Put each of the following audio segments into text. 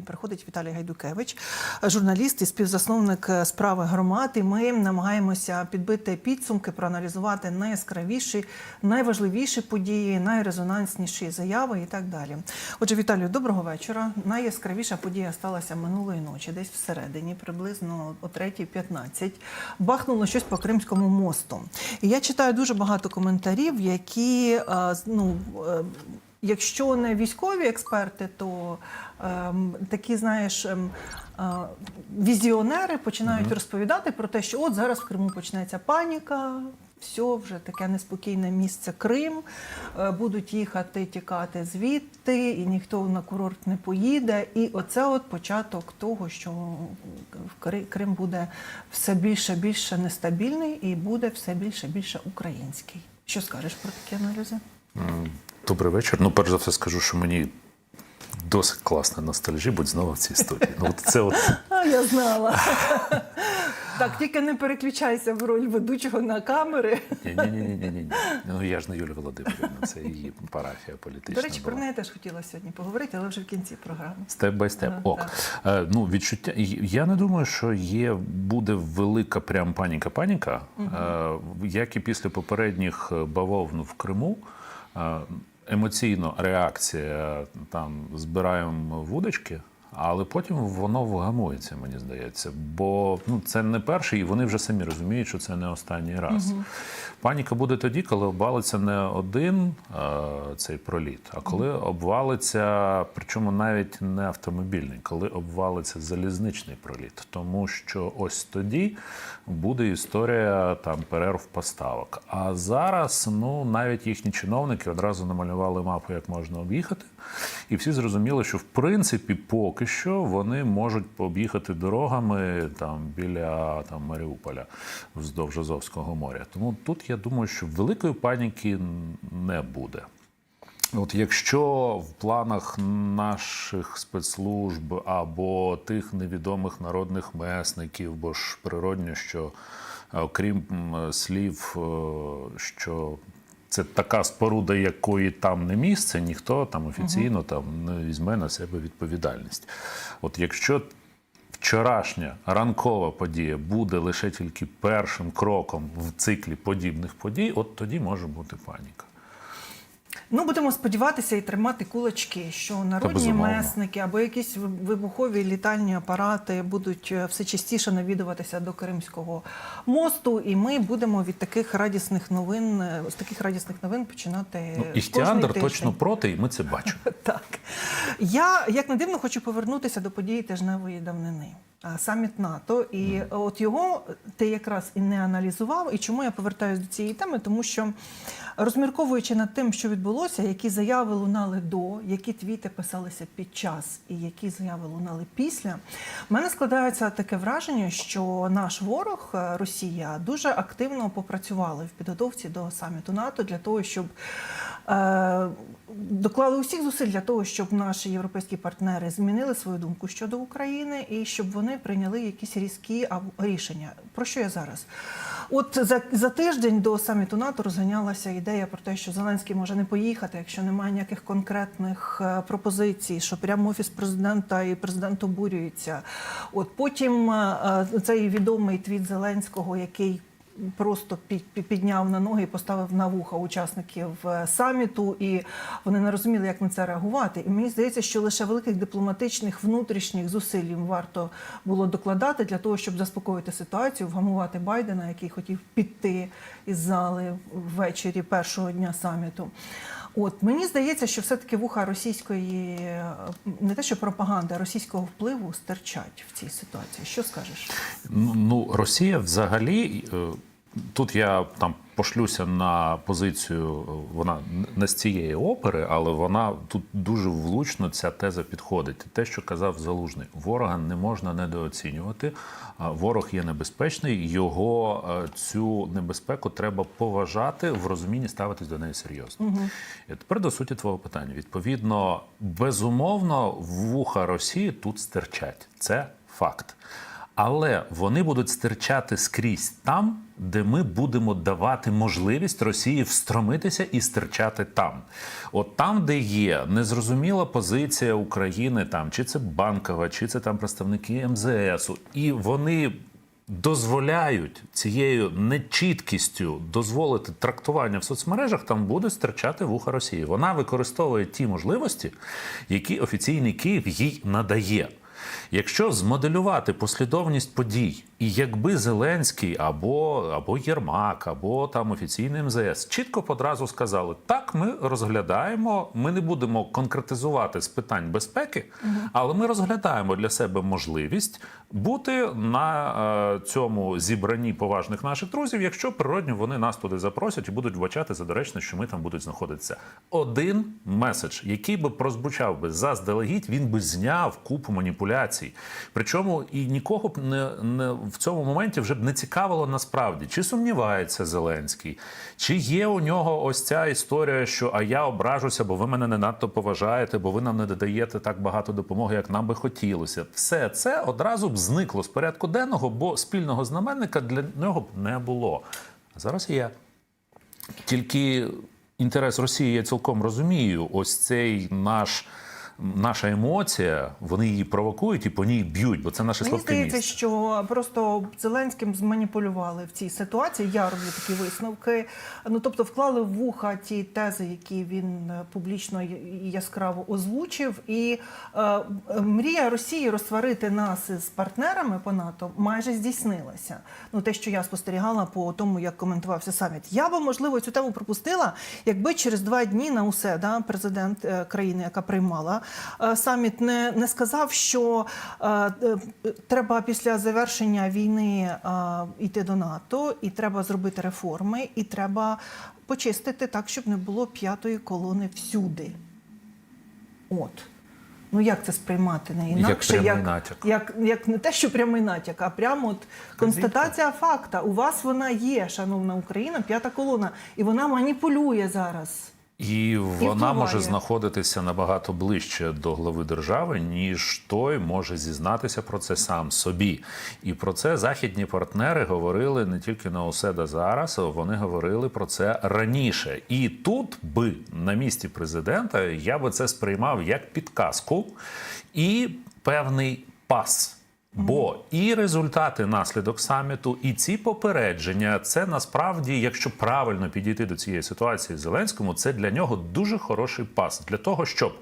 Приходить Віталій Гайдукевич, журналіст і співзасновник справи громад. І ми намагаємося підбити підсумки, проаналізувати найяскравіші, найважливіші події, найрезонансніші заяви і так далі. Отже, Віталію, доброго вечора. Найяскравіша подія сталася минулої ночі, десь всередині, приблизно о 3.15. Бахнуло щось по Кримському мосту. І я читаю дуже багато коментарів, які е, ну. Якщо не військові експерти, то ем, такі, знаєш, ем, е, візіонери починають розповідати про те, що от зараз в Криму почнеться паніка. Все, вже таке неспокійне місце Крим. е, Будуть їхати, тікати звідти, і ніхто на курорт не поїде. І оце от початок того, що в Крим буде все більше більше нестабільний і буде все більше більше український. Що скажеш про такі аналізи? Добрий вечір. Ну, перш за все, скажу, що мені досить класна ностальжі, будь знову в цій студії. Ну, от це от А, я знала. Так, тільки не переключайся в роль ведучого на камери. ні, ні, ні, ні, ні, ні. Ну я ж не Юлія Володимирівна, це її парафія політична. До речі, про неї теж хотіла сьогодні поговорити, але вже в кінці програми. Степ бай степ. Ага, Ок. Е, ну, відчуття. Я не думаю, що є, буде велика прям паніка-паніка. Е, як і після попередніх е, бавовн в Криму. Емоційно реакція там збираємо вудочки. Але потім воно вгамується, мені здається. Бо ну це не перший, і вони вже самі розуміють, що це не останній раз. Паніка буде тоді, коли обвалиться не один е, цей проліт, а коли обвалиться, причому навіть не автомобільний, коли обвалиться залізничний проліт. Тому що ось тоді буде історія там перерв поставок. А зараз ну навіть їхні чиновники одразу намалювали мапу, як можна об'їхати, і всі зрозуміли, що в принципі поки що вони можуть об'їхати дорогами там біля там Маріуполя вздовж Азовського моря. Тому тут я думаю, що великої паніки не буде. От якщо в планах наших спецслужб або тих невідомих народних месників, бо ж природньо, що е, окрім слів, е, що це така споруда, якої там не місце, ніхто там офіційно там не візьме на себе відповідальність. От якщо вчорашня ранкова подія буде лише тільки першим кроком в циклі подібних подій, от тоді може бути паніка. Ну, будемо сподіватися і тримати кулачки, що народні месники або якісь вибухові літальні апарати будуть е, все частіше навідуватися до Кримського мосту, і ми будемо від таких радісних новин е, з таких радісних новин починати Ну, кожний Іхтіандр точно проти, і ми це бачимо. Так. Я, як не дивно, хочу повернутися до події тижневої давнини. Саміт НАТО, і от його ти якраз і не аналізував. І чому я повертаюся до цієї теми? Тому що розмірковуючи над тим, що відбулося, які заяви лунали до, які твіти писалися під час, і які заяви лунали після, в мене складається таке враження, що наш ворог е, Росія дуже активно попрацювали в підготовці до саміту НАТО для того, щоб е, доклали усіх зусиль для того, щоб наші європейські партнери змінили свою думку щодо України і щоб вони прийняли якісь різкі рішення. Про що я зараз? От за, за тиждень до саміту НАТО розганялася ідея про те, що Зеленський може не поїхати, якщо немає ніяких конкретних е, пропозицій, що прямо офіс президента і президент обурюється. От потім е, е, цей відомий твіт Зеленського, який просто пі- пі- підняв на ноги і поставив на вуха учасників е, саміту, і вони не розуміли, як на це реагувати. І мені здається, що лише великих дипломатичних внутрішніх зусиль їм варто було докладати для того, щоб заспокоїти ситуацію, вгамувати Байдена, який хотів піти із зали ввечері першого дня саміту. От мені здається, що все-таки вуха російської е, не те, що пропаганди, а російського впливу стирчать в цій ситуації. Що скажеш? Ну, ну, Росія взагалі. Тут я там пошлюся на позицію, вона не з цієї опери, але вона тут дуже влучно ця теза підходить. Те, що казав Залужний, ворога не можна недооцінювати. Ворог є небезпечний, його е, цю небезпеку треба поважати в розумінні ставитись до неї серйозно. І тепер до суті твого питання. Відповідно, безумовно, вуха Росії тут стирчать. Це факт. Але вони будуть стирчати скрізь там, де ми будемо давати можливість Росії встромитися і стирчати там. От там, де є незрозуміла позиція України, там чи це банкова, чи це там представники МЗСу, і вони дозволяють цією нечіткістю дозволити трактування в соцмережах, там буде стирчати вуха Росії. Вона використовує ті можливості, які офіційний Київ їй надає. Якщо змоделювати послідовність подій, і якби Зеленський або, або Єрмак, або там офіційний МЗС чітко одразу сказали: так, ми розглядаємо, ми не будемо конкретизувати з питань безпеки, але ми розглядаємо для себе можливість бути на е, цьому зібранні поважних наших друзів, якщо природньо вони нас туди запросять і будуть вбачати за доречно, що ми там будуть знаходитися. Один меседж, який би прозвучав би заздалегідь, він би зняв купу маніпуляцій. Причому і нікого б не, не в цьому моменті вже б не цікавило насправді, чи сумнівається Зеленський, чи є у нього ось ця історія, що а я ображуся, бо ви мене не надто поважаєте, бо ви нам не додаєте так багато допомоги, як нам би хотілося. Все це одразу б зникло з порядку денного, бо спільного знаменника для нього б не було. А зараз є. Тільки інтерес Росії я цілком розумію. Ось цей наш. Наша емоція, вони її провокують і по ній б'ють, бо це наше Мені слабке здається, місце. що просто Зеленським зманіпулювали в цій ситуації. Я роблю такі висновки. Ну тобто вклали в вуха ті тези, які він е, публічно яскраво озвучив. І е, мрія Росії розсварити нас із партнерами по НАТО майже здійснилася. Ну те, що я спостерігала по тому, як коментувався саміт. Я би можливо цю тему пропустила, якби через два дні на усе да, президент е, країни, яка приймала саміт, не, не сказав, що е, е, треба після завершення війни е, йти до НАТО, і треба зробити реформи, і треба почистити так, щоб не було п'ятої колони всюди. От. Ну як це сприймати не інакше, прямий як, натяк. як, як не те, що прямий натяк, а прямо от констатація факта. У вас вона є, шановна Україна, п'ята колона, і вона маніпулює зараз. І вона може знаходитися набагато ближче до глави держави, ніж той може зізнатися про це сам собі. І про це західні партнери говорили не тільки на уседа зараз, а вони говорили про це раніше. І тут би на місці президента я би це сприймав як підказку і певний пас. Бо і результати наслідок саміту, і ці попередження це насправді, якщо правильно підійти до цієї ситуації Зеленському, це для нього дуже хороший пас для того, щоб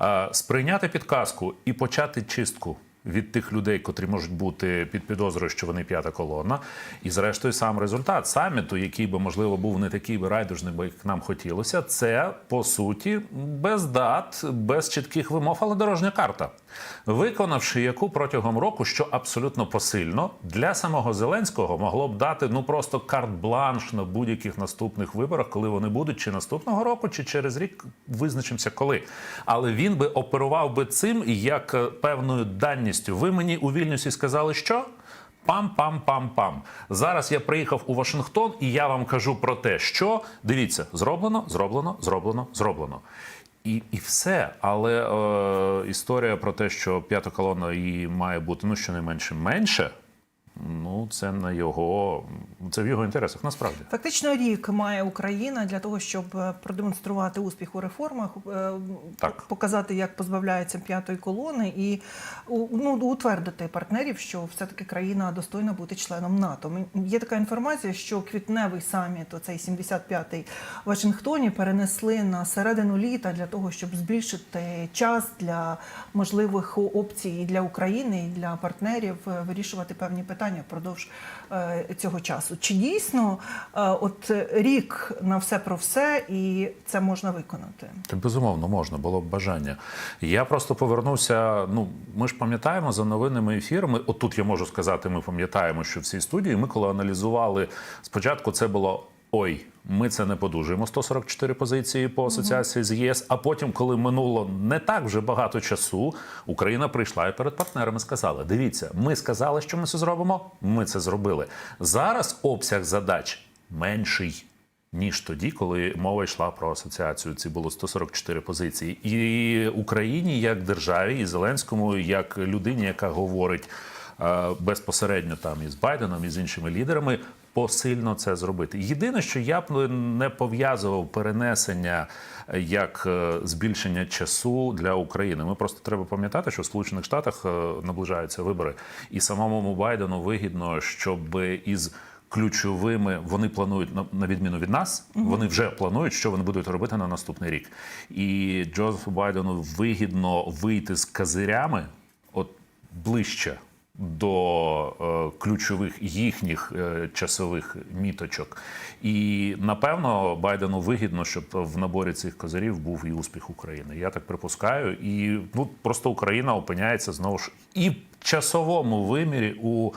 е, сприйняти підказку і почати чистку. Від тих людей, котрі можуть бути під підозрою, що вони п'ята колона, і зрештою сам результат саміту, який би можливо був не такий би райдужний, бо як нам хотілося, це по суті без дат, без чітких вимов, але дорожня карта, виконавши яку протягом року, що абсолютно посильно для самого Зеленського могло б дати ну просто карт-бланш на будь-яких наступних виборах, коли вони будуть, чи наступного року, чи через рік визначимося коли. Але він би оперував би цим як е, певною данністю. Ви мені у Вільнюсі сказали, що. Пам-пам-пам-пам. Зараз я приїхав у Вашингтон, і я вам кажу про те, що дивіться, зроблено, зроблено, зроблено, зроблено. І, і все. Але е, історія про те, що п'ята колона її має бути ну щонайменше менше. Ну, це на його це в його інтересах, насправді. Фактично рік має Україна для того, щоб е, продемонструвати успіх у реформах, е, Так. показати, як позбавляється п'ятої колони, і ну, утвердити партнерів, що все-таки країна достойна бути членом НАТО. Є така інформація, що квітневий саміт, оцей 75-й в Вашингтоні, перенесли на середину літа для того, щоб збільшити час для можливих опцій для України і для партнерів е, вирішувати певні питання впродовж е, цього часу. Чи дійсно е, от рік на все про все, і це можна виконати? Та безумовно можна, було б бажання. Я просто повернувся. Ну, ми ж пам'ятаємо за новинними ефірами. Отут я можу сказати, ми пам'ятаємо, що в цій студії ми коли аналізували спочатку, це було. Ой, ми це не подужуємо 144 позиції по асоціації з ЄС. А потім, коли минуло не так вже багато часу, Україна прийшла і перед партнерами сказала: дивіться, ми сказали, що ми це зробимо. Ми це зробили. Зараз обсяг задач менший. Ніж тоді, коли мова йшла про асоціацію, ці було 144 позиції, і Україні як державі, і Зеленському, як людині, яка говорить е, безпосередньо там із Байденом і з іншими лідерами. Посильно це зробити. Єдине, що я б не пов'язував перенесення е, як е, збільшення часу для України. Ми просто треба пам'ятати, що в Сполучених Штатах е, наближаються вибори, і самому Байдену вигідно, щоб із ключовими вони планують на, на відміну від нас. Вони вже планують, що вони будуть робити на наступний рік. І Джозефу Байдену вигідно вийти з козирями, от ближче до е, ключових їхніх е, часових міточок. І напевно Байдену вигідно, щоб в наборі цих козирів був і успіх України. Я так припускаю. І ну просто Україна опиняється знову ж і в часовому вимірі у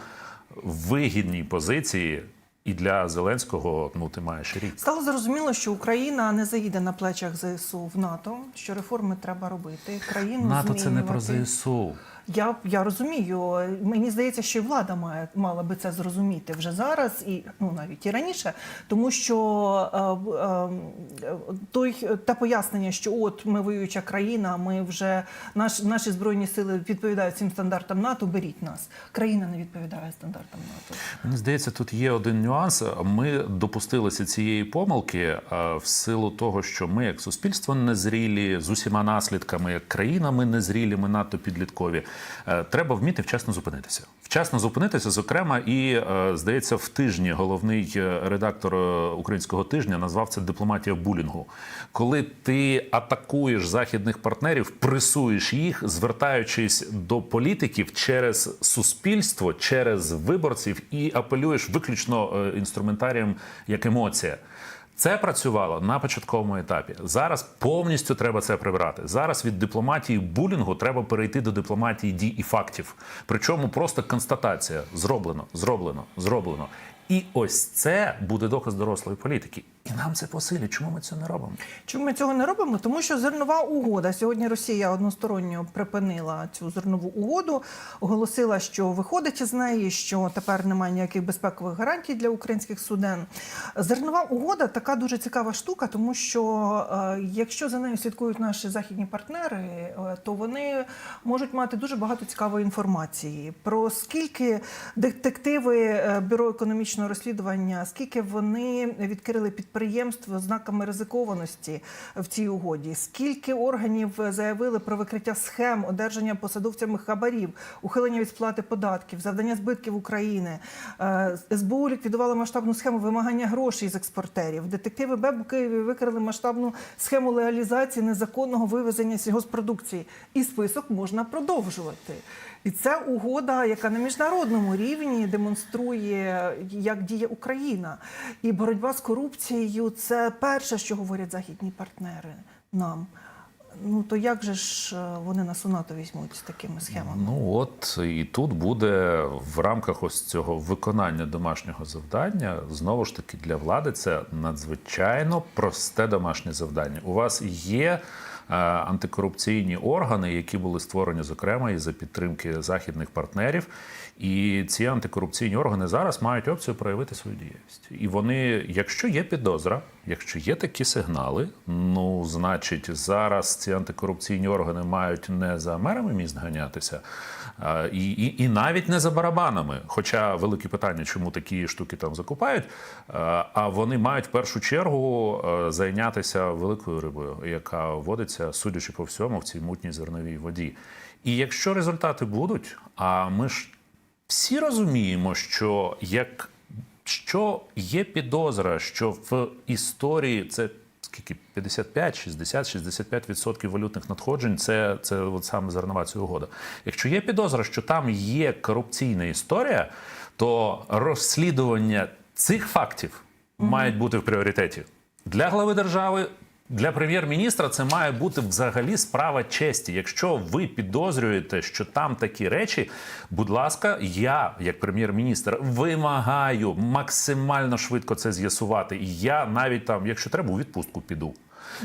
вигідній позиції. І для Зеленського ну ти маєш рік. Стало зрозуміло, що Україна не заїде на плечах ЗСУ в НАТО, що реформи треба робити. Країну НАТО це не про. ЗСУ. Я, я розумію. Мені здається, що і влада має мала би це зрозуміти вже зараз, і ну навіть і раніше, тому що е, е, той те пояснення, що от ми воююча країна, ми вже наш, наші збройні сили відповідають цим стандартам НАТО. Беріть нас. Країна не відповідає стандартам НАТО. Мені здається, тут є один нюанс. Ми допустилися цієї помилки е, в силу того, що ми, як суспільство, незрілі з усіма наслідками, як країна, ми незрілі, ми надто підліткові. Е, Треба вміти вчасно зупинитися. Вчасно зупинитися, зокрема, і е, здається, в тижні головний е, редактор українського тижня назвав це дипломатія булінгу. Коли ти атакуєш західних партнерів, пресуєш їх, звертаючись до політиків через суспільство, через виборців і апелюєш виключно інструментарієм як емоція. Це працювало на початковому етапі. Зараз повністю треба це прибрати. Зараз від дипломатії булінгу треба перейти до дипломатії дій і фактів. Причому просто констатація: зроблено, зроблено, зроблено. І ось це буде доказ дорослої політики. І нам це по. Чому ми це не робимо? Чому ми цього не робимо? Тому що зернова угода сьогодні Росія односторонньо припинила цю зернову угоду, оголосила, що виходить із неї, що тепер немає ніяких безпекових гарантій для українських суден. Зернова угода така дуже цікава штука, тому що е, якщо за нею слідкують наші західні партнери, е, то вони можуть мати дуже багато цікавої інформації про скільки детективи е, бюро економічного розслідування, скільки вони відкрили підприємств знаками ризикованості в цій угоді, скільки органів заявили про викриття схем одержання посадовцями хабарів, ухилення від сплати податків, завдання збитків України. Е, СБУ ліквідували масштабну схему вимагання грошей з експортерів. Детективи БЕБ у Києві викрили масштабну схему легалізації незаконного вивезення сільгоспродукції. І список можна продовжувати. І це угода, яка на міжнародному рівні демонструє, як діє Україна. І боротьба з корупцією це перше, що говорять західні партнери нам. Ну то як же ж е, вони нас у візьмуть з такими схемами? Ну от і тут буде в рамках ось цього виконання домашнього завдання знову ж таки для влади це надзвичайно просте домашнє завдання. У вас є. Е, Антикорупційні органи, які були створені зокрема і за підтримки західних партнерів, і ці антикорупційні органи зараз мають опцію проявити свою діяльність. І вони, якщо є підозра, якщо є такі сигнали, ну значить зараз ці антикорупційні органи мають не за мерами міст ганятися, а, і, і, і навіть не за барабанами. Хоча велике питання, чому такі штуки там закупають. а, вони мають в першу чергу зайнятися великою рибою, яка водиться, судячи по всьому, в цій мутній зерновій воді. І якщо результати будуть, а ми ж всі розуміємо, що як що є підозра, що в історії це скільки 55, 60, 65 відсотків валютних надходжень. Це, це от саме зернова ця угода. Якщо є підозра, що там є корупційна історія, то розслідування цих фактів мають бути в пріоритеті для глави держави. Для прем'єр-міністра це має бути взагалі справа честі. Якщо ви підозрюєте, що там такі речі, будь ласка, я, як прем'єр-міністр, вимагаю максимально швидко це з'ясувати. І я навіть там, якщо треба, у відпустку піду.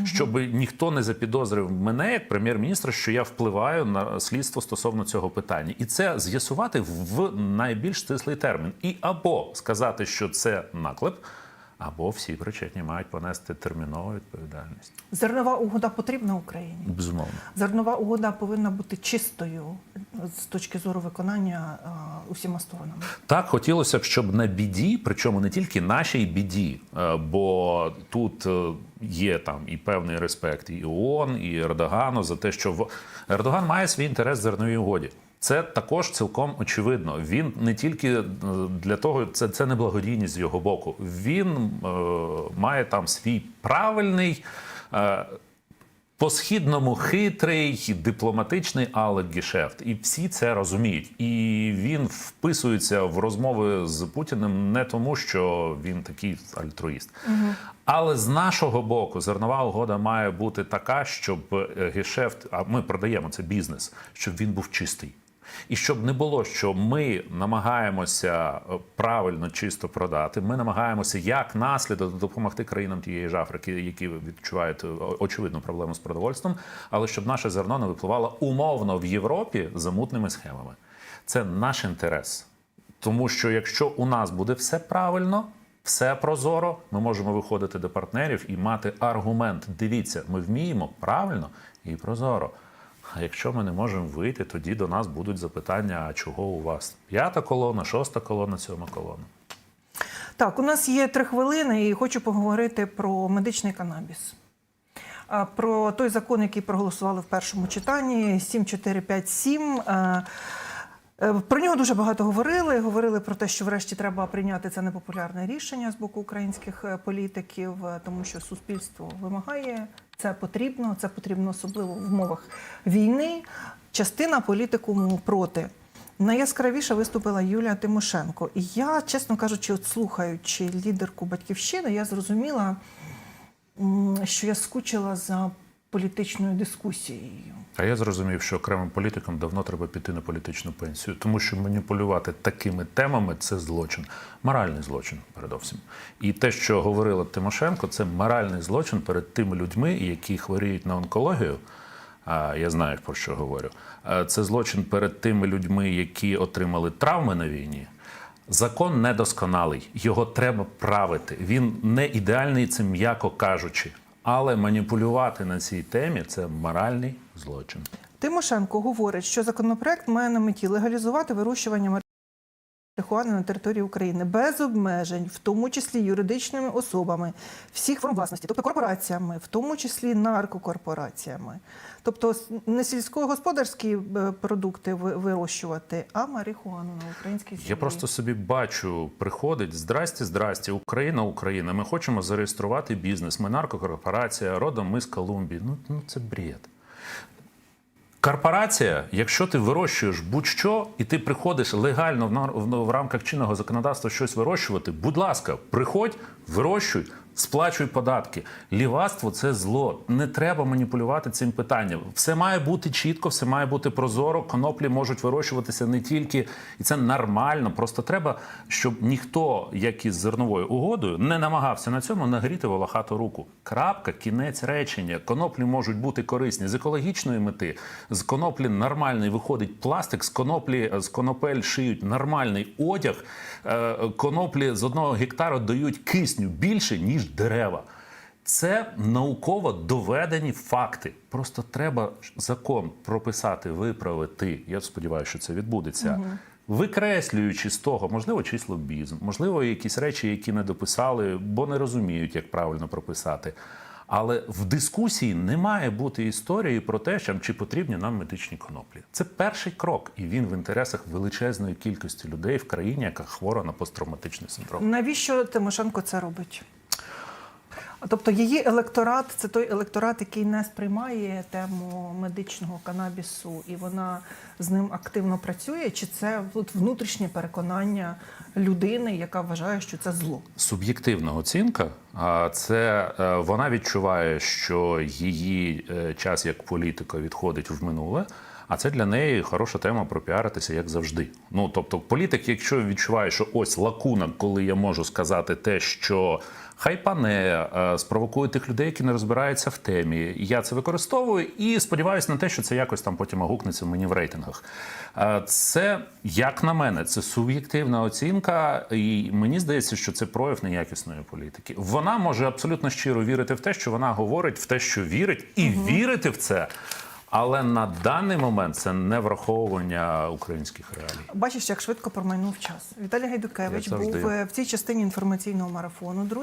Щоб ніхто не запідозрив мене як прем'єр-міністра, що я впливаю на слідство стосовно цього питання, і це з'ясувати в найбільш стислий термін, і або сказати, що це наклеп, або всі причетні мають понести термінову відповідальність. Зернова угода потрібна Україні. Безумовно. Зернова угода повинна бути чистою з точки зору виконання а, усіма сторонами. Так, хотілося б, щоб на біді, причому не тільки нашій біді, е, бо тут е, є там і певний респект і ООН, і Ердогану за те, що в- Ердоган має свій інтерес в зерновій угоді. Це також цілком очевидно. Він не тільки е, для того, це, це не благодійність з його боку. Він е, має там свій правильний. Е, по-східному хитрий, дипломатичний, але гешефт. І всі це розуміють. І він вписується в розмови з Путіним не тому, що він такий альтруїст. Але з нашого боку зернова угода має бути така, щоб е, гешефт, а ми продаємо це бізнес, щоб він був чистий. І щоб не було, що ми намагаємося е, правильно чисто продати, ми намагаємося як наслідок допомогти країнам тієї ж Африки, які відчувають е, очевидну проблему з продовольством, але щоб наше зерно не випливало умовно в Європі за мутними схемами. Це наш інтерес. Тому що якщо у нас буде все правильно, все прозоро, ми можемо виходити до партнерів і мати аргумент. Дивіться, ми вміємо правильно і прозоро. А якщо ми не можемо вийти, тоді до нас будуть запитання: а чого у вас? П'ята колона, шоста колона, сьома колона. Так, у нас є три хвилини, і хочу поговорити про медичний канабіс. Про той закон, який проголосували в першому читанні 7457. Е, Про нього дуже багато говорили. Говорили про те, що врешті треба прийняти це непопулярне рішення з боку українських е, політиків, е, тому що суспільство вимагає, це потрібно, це потрібно особливо в умовах війни. Частина політикуму проти. Найяскравіше виступила Юлія Тимошенко. І я, чесно кажучи, от слухаючи лідерку батьківщини, я зрозуміла, що я скучила за політичною дискусією. А я зрозумів, що окремим політикам давно треба піти на політичну пенсію, тому що маніпулювати такими темами це злочин, моральний злочин, передовсім. І те, що говорила Тимошенко, це моральний злочин перед тими людьми, які хворіють на онкологію. А я знаю про що говорю. Це злочин перед тими людьми, які отримали травми на війні. Закон недосконалий, його треба правити. Він не ідеальний, це м'яко кажучи. Але маніпулювати на цій темі це моральний злочин. Тимошенко говорить, що законопроект має на меті легалізувати вирощування марихуани на території України без обмежень, в тому числі юридичними особами всіх форм власності, тобто корпораціями, в тому числі наркокорпораціями. Тобто не сільськогосподарські е, продукти ви- вирощувати, а марихуану на українській землі. Я просто собі бачу, приходить здрасті, здрасті, Україна, Україна. Ми хочемо зареєструвати бізнес. Ми наркокорпорація, родом ми з Колумбії. Ну, ну це бред. Корпорація, якщо ти вирощуєш будь-що, і ти приходиш легально в, в, в рамках чинного законодавства щось вирощувати, будь ласка, приходь, вирощуй, сплачуй податки. Лівацтво це зло. Не треба маніпулювати цим питанням. Все має бути чітко, все має бути прозоро. Коноплі можуть вирощуватися не тільки, і це нормально. Просто треба, щоб ніхто, як із зерновою угодою, не намагався на цьому нагріти волохату руку. Крапка, кінець речення. Коноплі можуть бути корисні з екологічної мети. З коноплі нормальний виходить пластик, з коноплі з конопель шиють нормальний одяг. Е, Коноплі з одного гектару дають кисню більше ніж дерева. Це науково доведені факти. Просто треба закон прописати, виправити. Я сподіваюся, що це відбудеться. Викреслюючи з того, можливо, чийсь лобізм, можливо, якісь речі, які не дописали, бо не розуміють, як правильно прописати. Але в дискусії не має бути історії про те, що чи потрібні нам медичні коноплі. Це перший крок, і він в інтересах величезної кількості людей в країні, яка хвора на посттравматичний синдром. Навіщо Тимошенко це робить? Тобто її електорат це той електорат, який не сприймає тему медичного канабісу, і вона з ним активно працює, чи це внутрішнє переконання людини, яка вважає, що це зло? Суб'єктивна оцінка, це е, вона відчуває, що її е, час як політика відходить в минуле. А це для неї хороша тема пропіаритися, як завжди. Ну тобто, політик, якщо відчуває, що ось лакуна, коли я можу сказати те, що хайпане, е, спровокує тих людей, які не розбираються в темі. Я це використовую і сподіваюся на те, що це якось там потім огукнеться мені в рейтингах. Е, Це, як на мене, це суб'єктивна оцінка, і мені здається, що це прояв неякісної політики. Вона може абсолютно щиро вірити в те, що вона говорить, в те, що вірить, і вірити в це. Але на даний момент це не враховування українських реалій. Бачиш, як швидко промайнув час. Віталій Гайдукевич був е, в цій частині інформаційного марафону. Друзі,